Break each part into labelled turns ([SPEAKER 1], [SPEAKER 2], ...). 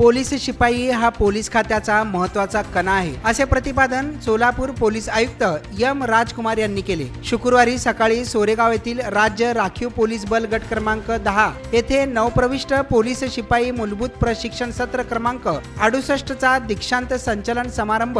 [SPEAKER 1] Police शिपाई हा police खात्याचा महत्त्वाचा कणा आहे. असे प्रतिपादन सोलापूर पोलीस आयुक्त एम राजकुमार यांनी केले. शुक्रवारी सकाळी सोरेगाव येथील राज्य राखीव पोलीस बल गट क्रमांक दहा येथे नवप्रविष्ट पोलीस शिपाई मूलभूत प्रशिक्षण सत्र क्रमांक अडुसष्ट चा दीक्षांत संचलन समारंभ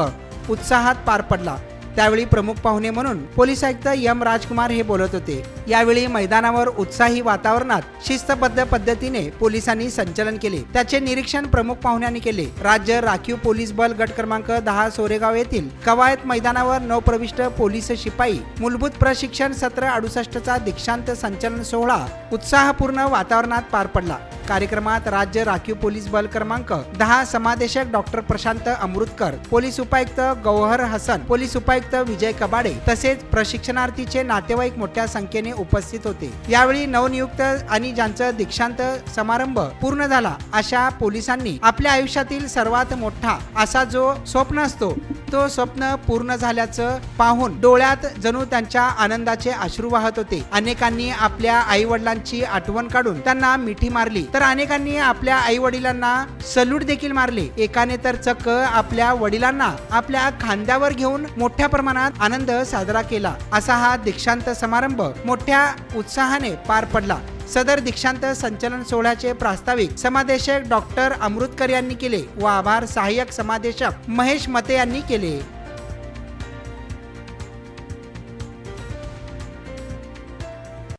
[SPEAKER 1] उत्साहात पार पडला. त्यावेळी प्रमुख पाहुणे म्हणून पोलीस आयुक्त एम राजकुमार हे बोलत होते. यावेळी मैदानावर उत्साही वातावरणात शिस्तबद्ध पद्धतीने पोलिसांनी संचलन केले. त्याचे निरीक्षण प्रमुख पाहुण्यांनी केले. राज्य राखीव पोलीस बल गट क्रमांक दहा सोरेगाव येथील कवायत मैदानावर नवप्रविष्ट पोलीस शिपाई मूलभूत प्रशिक्षण सत्र अडुसष्टचा दीक्षांत संचलन सोहळा उत्साहपूर्ण वातावरणात पार पडला. कार्यक्रमात राज्य राखीव पोलीस बल क्रमांक दहा समादेशक डॉक्टर प्रशांत अमृतकर पोलीस उपायुक्त गौहर हसन पोलीस उपायुक्त विजय कबाडे तसेच प्रशिक्षणार्थीचे नातेवाईक मोठ्या संख्येने उपस्थित होते. यावेळी नवनियुक्त आणि ज्यांचं दीक्षांत समारंभ पूर्ण झाला अशा पोलिसांनी आपल्या आयुष्यातील सर्वात मोठा असा जो स्वप्न असतो तो स्वप्न पूर्ण झाल्याचं पाहून डोळ्यात जणू त्यांच्या आनंदाचे अश्रू वाहत होते. अनेकांनी आपल्या आई वडिलांची आठवण काढून त्यांना मिठी मारली. तर अनेकांनी आपल्या आई वडिलांना सल्यूट देखील मारले. एकाने तर चक्क आपल्या वडिलांना आपल्या खांद्यावर घेऊन मोठ्या प्रमाणात आनंद साजरा केला. असा हा दीक्षांत समारंभ मोठ्या उत्साहाने पार पडला. सदर दीक्षांत संचलन सोहळ्याचे प्रास्ताविक समादेशक डॉक्टर अमृतकर यांनी केले व आभार सहाय्यक समादेशक महेश मते यांनी केले.